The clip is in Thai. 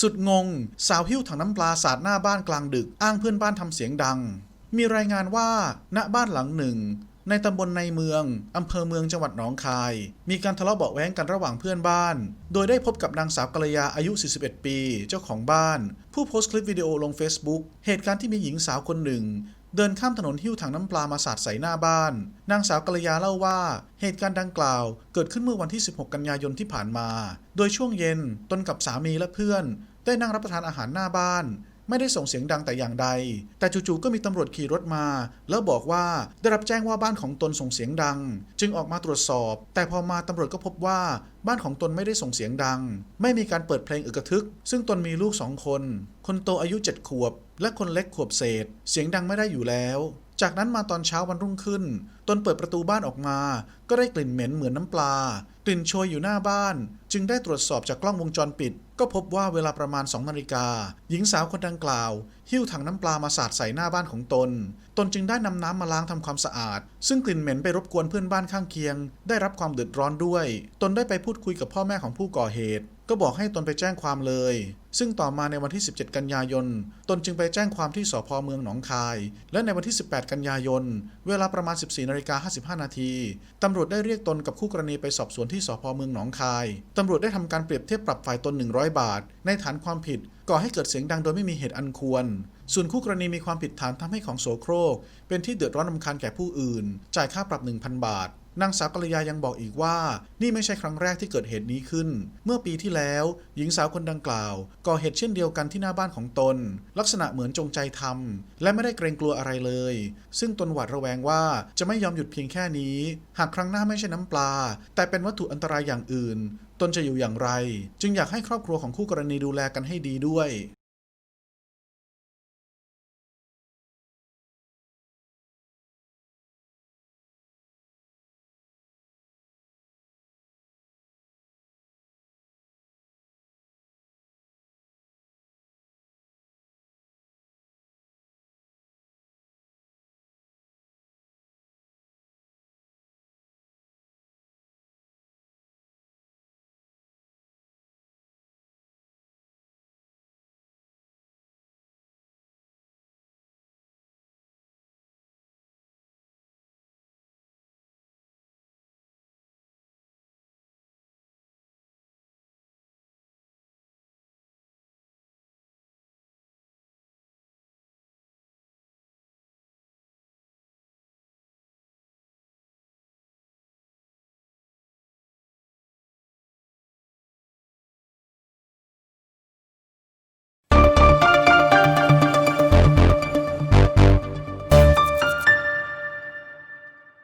สุดงง สาวหิ้วถังน้ำปลาสาดหน้าบ้านกลางดึก อ้างเพื่อนบ้านทำเสียงดัง มีรายงานว่าณบ้านหลังหนึ่ง ในตำบลในเมืองอำเภอเมืองจังหวัดหนองคาย มีการทะเลาะเบาะแว้งกันระหว่างเพื่อนบ้าน โดยได้พบกับนางสาวกัลยาอายุ 41 ปี เจ้าของบ้าน ผู้โพสต์คลิปวิดีโอลง Facebook เหตุการณ์ที่มีหญิงสาวคนหนึ่ง เดินข้ามถนนหิ้วถังน้ำปลามาสาดใส่หน้าบ้าน นางสาวกัลยาเล่าว่าเหตุการณ์ดังกล่าว เกิดขึ้นเมื่อวันที่ 16 กันยายนที่ผ่านมา โดยช่วงเย็นตนกับสามีและเพื่อน ได้นั่งรับประทานอาหารหน้าบ้าน ไม่ได้ส่งเสียงดังแต่อย่างใด แต่จู่ๆก็มีตำรวจขี่รถมา แล้วบอกว่าได้รับแจ้งว่าบ้านของตนส่งเสียงดัง จึงออกมาตรวจสอบ แต่พอมาตำรวจก็พบว่าบ้านของตนไม่ได้ส่งเสียงดัง ไม่มีการเปิดเพลงอึกทึก ซึ่งตนมีลูกสองคน คนโตอายุเจ็ดขวบ และคนเล็กขวบเศษ เสียงดังไม่ได้อยู่แล้ว จากนั้นมาตอนเช้าวันรุ่งขึ้น ตนเปิดประตูบ้านออกมา ก็ได้กลิ่นเหม็นเหมือนน้ำปลา กลิ่นโชยอยู่หน้าบ้าน จึงได้ตรวจสอบจากกล้องวงจรปิด ก็พบว่าเวลาประมาณ2นาฬิกา หญิงสาวคนดังกล่าว หิ้วถังน้ำปลามาสาดใส่หน้าบ้านของตน ตนจึงได้นำน้ำมาล้างทำความสะอาด ซึ่งกลิ่นเหม็นไปรบกวนเพื่อนบ้านข้างเคียง ได้รับความเดือดร้อนด้วย ตนได้ไปพูดคุยกับพ่อแม่ของผู้ก่อเหตุ ก็บอกให้ตนไปแจ้งความเลย ซึ่งต่อมาในวันที่ 17 กันยายน ตนจึงไปแจ้งความที่สพเมืองหนองคาย และในวันที่ 18 กันยายน เวลาประมาณ 14นาฬิกา55 นาที ตำรวจได้เรียกตนกับคู่กรณีไปสอบสวนที่สพเมืองหนองคาย ตำรวจได้ทำการเปรียบเทียบปรับฝ่ายตน 100 บาท ในฐานความผิดก่อให้เกิดเสียงดังโดยไม่มีเหตุอันควร ส่วนคู่กรณีมีความผิดฐานทำให้ของโสโครก เป็นที่เดือดร้อนรำคาญแก่ผู้อื่น จ่ายค่าปรับ 1,000 บาท นางสาวกัลยายังบอกอีกว่า นี่ไม่ใช่ครั้งแรกที่เกิดเหตุนี้ขึ้น เมื่อปีที่แล้ว หญิงสาวคนดังกล่าว ก่อเหตุเช่นเดียวกันที่หน้าบ้านของตน ลักษณะเหมือนจงใจทำและไม่ได้เกรงกลัวอะไรเลย ซึ่งตนหวาดระแวงว่าจะไม่ยอมหยุดเพียงแค่นี้ หากครั้งหน้าไม่ใช่น้ำปลา แต่เป็นวัตถุอันตรายอย่างอื่น ตนจะอยู่อย่างไร จึงอยากให้ครอบครัวของคู่กรณีดูแลกันให้ดีด้วย